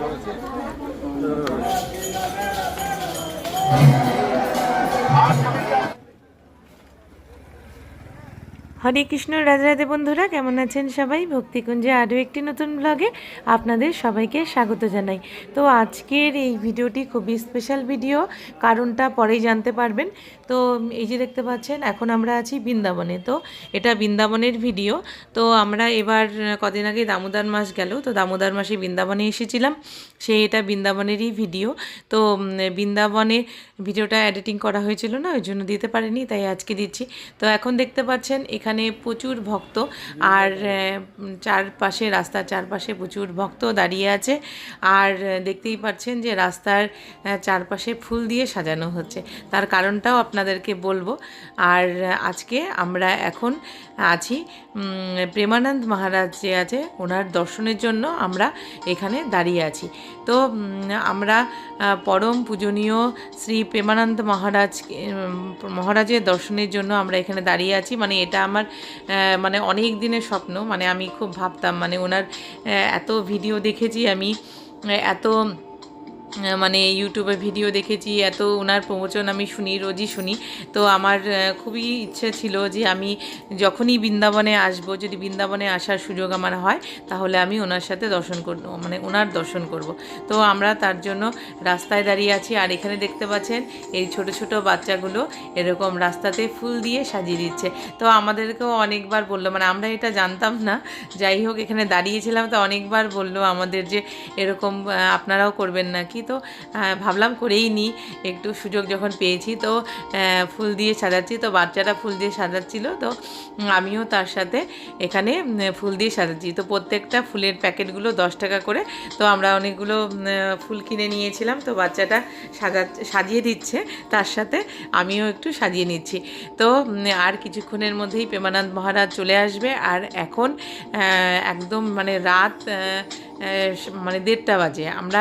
করেছে হরে কৃষ্ণ, রাধে রাধে বন্ধুরা, কেমন আছেন সবাই? ভক্তিকুঞ্জে আরও একটি নতুন ব্লগে আপনাদের সবাইকে স্বাগত জানাই। তো আজকের এই ভিডিওটি খুবই স্পেশাল ভিডিও কারণটা পরেই জানতে পারবেন। তো এই যে দেখতে পাচ্ছেন, এখন আমরা আছি বৃন্দাবনে। তো এটা বৃন্দাবনের ভিডিও তো আমরা এবার কদিন আগে দামোদর মাস গেল, তো দামোদর মাসে বৃন্দাবনে এসেছিলাম। সেই এটা বৃন্দাবনেরই ভিডিও তো বৃন্দাবনে ভিডিওটা এডিটিং করা হয়েছিল না, ওই জন্য দিতে পারিনি, তাই আজকে দিচ্ছি। তো এখন দেখতে পাচ্ছেন, এখানে প্রচুর ভক্ত আর চারপাশে, রাস্তার চারপাশে প্রচুর ভক্ত দাঁড়িয়ে আছে আর দেখতেই পাচ্ছেন যে রাস্তার চারপাশে ফুল দিয়ে সাজানো হচ্ছে। তার কারণটাও আপনাদেরকে বলব। আর আজকে আমরা এখন আছি প্রেমানন্দ মহারাজ যে আছে, ওনার দর্শনের জন্য আমরা এখানে দাঁড়িয়ে আছি। তো আমরা পরম পূজনীয় শ্রী প্রেমানন্দ মহারাজ মহারাজের দর্শনের জন্য আমরা এখানে দাঁড়িয়ে আছি। মানে এটা আমার মানে অনেক দিনের স্বপ্ন। মানে আমি খুব ভাবতাম মানে ওনার এত ভিডিও দেখেছি আমি এত মানে ইউটিউবে ভিডিও দেখেছি, এত ওনার প্রমোচন আমি শুনি, রোজই শুনি। তো আমার খুবই ইচ্ছে ছিল যে আমি যখনই বৃন্দাবনে আসব, যদি বৃন্দাবনে আসার সুযোগ আমার হয়, তাহলে আমি ওনার সাথে দর্শন করব মানে ওনার দর্শন করব। তো আমরা তার জন্য রাস্তায় দাঁড়িয়ে আছি, আর এখানে দেখতে পাচ্ছেন, এই ছোট ছোট বাচ্চাগুলো এরকম রাস্তাতে ফুল দিয়ে সাজিয়ে দিচ্ছে। তো আমাদেরকেও অনেকবার বলল মানে আমরা এটা জানতাম না, যাই হোক এখানে দাঁড়িয়েছিলাম, তো অনেকবার বলল আমাদের যে এরকম আপনারাও করবেন নাকি? তো ভাবলাম করেই নিই একটু সুযোগ যখন পেয়েছি তো ফুল দিয়ে সাজাচ্ছি তো, বাচ্চারা ফুল দিয়ে সাজাচ্ছিল তো আমিও তার সাথে এখানে ফুল দিয়ে সাজাচ্ছি। তো প্রত্যেকটা ফুলের প্যাকেটগুলো দশ টাকা করে। তো আমরা অনেকগুলো ফুল কিনে নিয়েছিলাম তো বাচ্চাটা সাজা, সাজিয়ে দিচ্ছে তার সাথে, আমিও একটু সাজিয়ে নিচ্ছি। তো আর কিছুক্ষণের মধ্যেই প্রেমানন্দ মহারাজ চলে আসবে। আর এখন একদম মানে রাত মানে দেড়টা বাজে। আমরা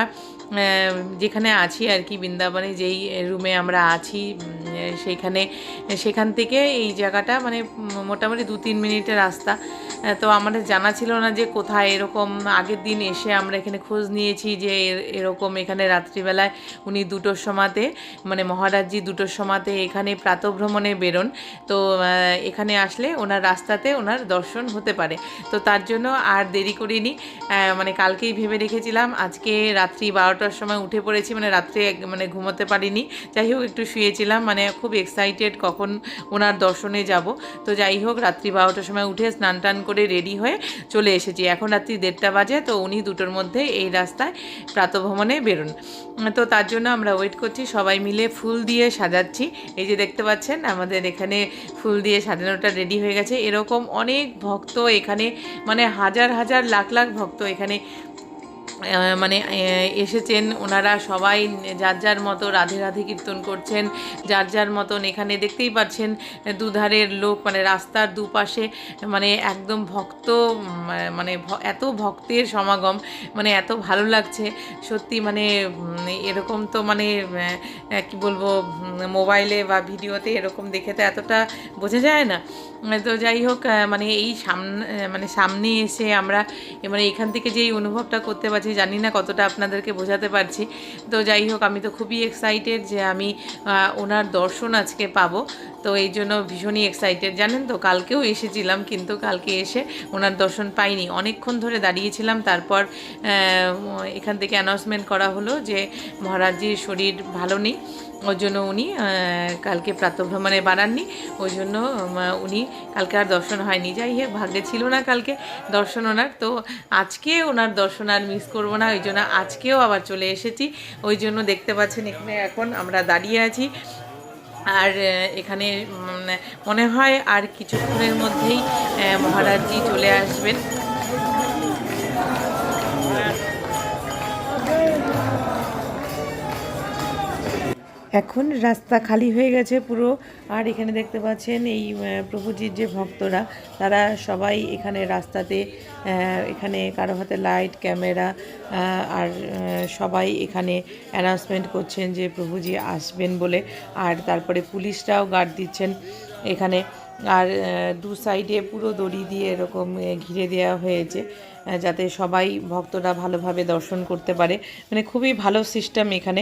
যেখানে আছি আর কি, বৃন্দাবনে যেই রুমে আমরা আছি সেইখানে, সেখান থেকে এই জায়গাটা মানে মোটামুটি দু তিন মিনিটের রাস্তা। তো আমাদের জানা ছিল না যে কোথায় এরকম আগের দিন এসে আমরা এখানে খোঁজ নিয়েছি যে এর- এরকম এখানে রাত্রিবেলায় উনি দুটোর সময়তে মানে মহারাজজি দুটোর সময়তে এখানে প্রাতভ্রমণে বেরোন। তো এখানে আসলে ওনার রাস্তাতে ওনার দর্শন হতে পারে। তো তার জন্য আর দেরি করিনি। মানে কালকেই ভেবে রেখেছিলাম, আজকে রাত্রি বারোটার সময় উঠে পড়েছি মানে রাত্রে মানে ঘুমোতে পারিনি। যাই হোক, একটু শুয়েছিলাম মানে খুব এক্সাইটেড কখন ওনার দর্শনে যাব। তো যাই হোক, রাত্রি বারোটার সময় উঠে স্নান টান করে রেডি হয়ে চলে এসেছি। এখন রাত্রি দেড়টা বাজে, তো উনি দুটোর মধ্যে এই রাস্তায় প্রাতভ্রমণে বেরোন। তো তার জন্য আমরা ওয়েট করছি, সবাই মিলে ফুল দিয়ে সাজাচ্ছি। এই যে দেখতে পাচ্ছেন, আমাদের এখানে ফুল দিয়ে সাজানোটা রেডি হয়ে গেছে। এরকম অনেক ভক্ত এখানে মানে হাজার হাজার লাখ লাখ ভক্ত এখানে মানে এসেছেন ওনারা সবাই, যার যার মতো রাধে রাধে কীর্তন করছেন, যার যার মতন এখানে দেখতেই পাচ্ছেন, দুধারের লোক মানে রাস্তার দুপাশে মানে একদম ভক্ত মানে এত ভক্তের সমাগম মানে এত ভালো লাগছে, সত্যি মানে এরকম তো মানে কি বলব মোবাইলে বা ভিডিওতে এরকম দেখে তো এতটা বোঝা যায় না। তো যাই হোক মানে এই সামনে মানে সামনে এসে আমরা মানে এখান থেকে যে এই অনুভবটা করতে পারছি জানি না কতটা আপনাদেরকে বোঝাতে পারছি। তো যাই হোক, আমি তো খুবই এক্সাইটেড যে আমি ওনার দর্শন আজকে পাবো। তো এই জন্য ভীষণই এক্সাইটেড জানেন তো, কালকেও এসেছিলাম, কিন্তু কালকে এসে ওনার দর্শন পাইনি। অনেকক্ষণ ধরে দাঁড়িয়েছিলাম, তারপর এখান থেকে অ্যানাউন্সমেন্ট করা হলো যে মহারাজজির শরীর ভালো নেই। ওই জন্য উনি কালকে প্রাতভ্রমণে বাড়াননি ওই জন্য উনি কালকে আর দর্শন হয়নি। যাই হোক, ভাগ্যে ছিল না কালকে দর্শন ওনার তো আজকে ওনার দর্শন আর মিস করব না, ওই জন্য আজকেও আবার চলে এসেছি। ওই জন্য দেখতে পাচ্ছেন, এখানে এখন আমরা দাঁড়িয়ে আছি। আর এখানে মনে হয় আর কিছুক্ষণের মধ্যেই মহারাজজি চলে আসবেন। এখন রাস্তা খালি হয়ে গেছে পুরো। আর এখানে দেখতে পাচ্ছেন এই প্রভুজির যে ভক্তরা, তারা সবাই এখানে রাস্তাতে এখানে কারও হাতে লাইট, ক্যামেরা আর সবাই এখানে অ্যানাউন্সমেন্ট করছেন যে প্রভুজি আসবেন বলে। আর তারপরে পুলিশরাও গার্ড দিচ্ছেন এখানে। আর দু সাইডে পুরো দড়ি দিয়ে এরকম ঘিরে দেওয়া হয়েছে যাতে সবাই ভক্তরা ভালোভাবে দর্শন করতে পারে। মানে খুবই ভালো সিস্টেম এখানে।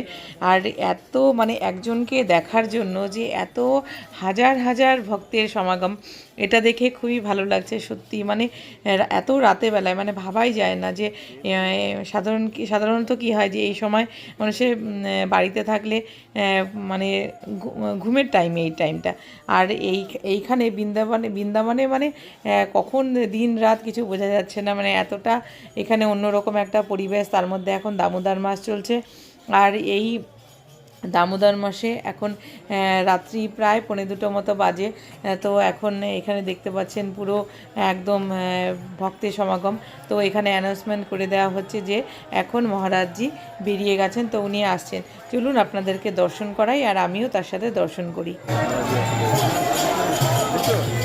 আর এত মানে একজনকে দেখার জন্য যে এত হাজার হাজার ভক্তের সমাগম, এটা দেখে খুবই ভালো লাগছে। সত্যি মানে এত রাতে বেলায় মানে ভাবাই যায় না যে সাধারণ সাধারণত কি হয় যে এই সময় মানুষের বাড়িতে থাকলে মানে ঘুমের টাইম এই টাইমটা আর এই, এইখানে বৃন্দাবনে বৃন্দাবনে মানে কখন দিন রাত কিছু বোঝা যাচ্ছে না। মানে এতটা এখানে অন্যরকম একটা পরিবেশ। তার মধ্যে এখন দামোদর মাস চলছে। আর এই দামোদর মাসে এখন রাত্রি প্রায় পৌনে দুটো মতো বাজে। তো এখন এখানে দেখতে পাচ্ছেন পুরো একদম ভক্তের সমাগম। তো এখানে অ্যানাউন্সমেন্ট করে দেওয়া হচ্ছে যে এখন মহারাজজি বেরিয়ে গেছেন, তো উনি আসছেন। চলুন আপনাদেরকে দর্শন করাই, আর আমিও তার সাথে দর্শন করি। mucho.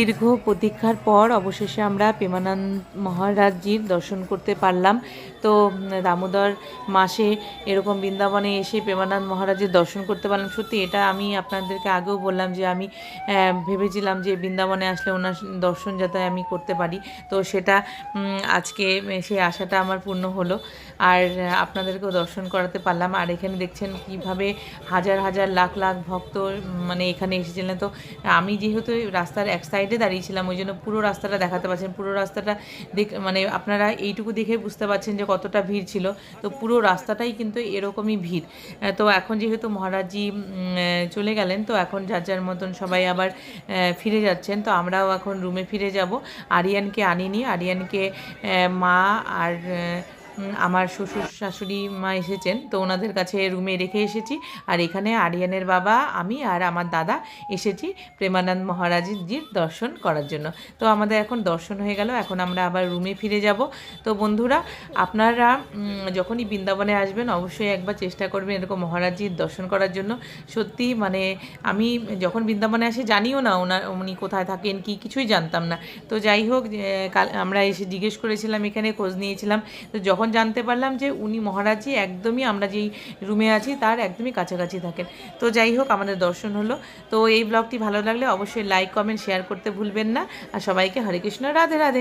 দীর্ঘ প্রতীক্ষার পর অবশেষে আমরা প্রেমানন্দ মহারাজজির দর্শন করতে পারলাম। তো দামোদর মাসে এরকম বৃন্দাবনে এসে প্রেমানন্দ মহারাজের দর্শন করতে পারলাম। সত্যি, এটা আমি আপনাদেরকে আগেও বললাম যে আমি ভেবেছিলাম যে বৃন্দাবনে আসলে ওনার দর্শন যাতে আমি করতে পারি। তো সেটা আজকে সেই আশাটা আমার পূর্ণ হলো। আর আপনাদেরকেও দর্শন করাতে পারলাম। আর এখানে দেখছেন কীভাবে হাজার হাজার লাখ লাখ ভক্ত মানে এখানে এসেছিলেন। তো আমি যেহেতু রাস্তার এক সাইডে দাঁড়িয়েছিলাম, ওই জন্য পুরো রাস্তাটা দেখাতে পারছেন। পুরো রাস্তাটা দেখ মানে আপনারা এইটুকু দেখে বুঝতে পারছেন যে কতটা ভিড় ছিল, তো পুরো রাস্তাটাই কিন্তু এরকমই ভিড়। তো এখন যেহেতু মহারাজজি চলে গেলেন, তো এখন যার যার মতন সবাই আবার ফিরে যাচ্ছেন, তো আমরাও এখন রুমে ফিরে যাব। আরিয়ানকে আনিনি, আরিয়ানকে মা আর আমার শ্বশুর শাশুড়ি মা এসেছেন, তো ওনাদের কাছে রুমে রেখে এসেছি। আর এখানে আরিয়ানের বাবা, আমি আর আমার দাদা এসেছি প্রেমানন্দ মহারাজজির দর্শন করার জন্য। তো আমাদের এখন দর্শন হয়ে গেল, এখন আমরা আবার রুমে ফিরে যাব। তো বন্ধুরা, আপনারা যখনই বৃন্দাবনে আসবেন, অবশ্যই একবার চেষ্টা করবেন এরকম মহারাজজির দর্শন করার জন্য। সত্যি মানে আমি যখন বৃন্দাবনে আসি, জানিও না ওনার উনি কোথায় থাকেন, কি কিছুই জানতাম না। তো যাই হোক কাল, আমরা এসে জিজ্ঞেস করেছিলাম, এখানে খোঁজ নিয়েছিলাম। তো যখন জানতে পারলাম যে উনি মহারাজই, একদমই আমরা যেই রুমে আছি তার একদমই কাছাকাছি থাকেন। তো যাই হোক, আমাদের দর্শন হলো। তো এই ব্লগটি ভালো লাগলে অবশ্যই লাইক কমেন্ট শেয়ার করতে ভুলবেন না। আর সবাইকে হরে কৃষ্ণ, রাধে রাধে।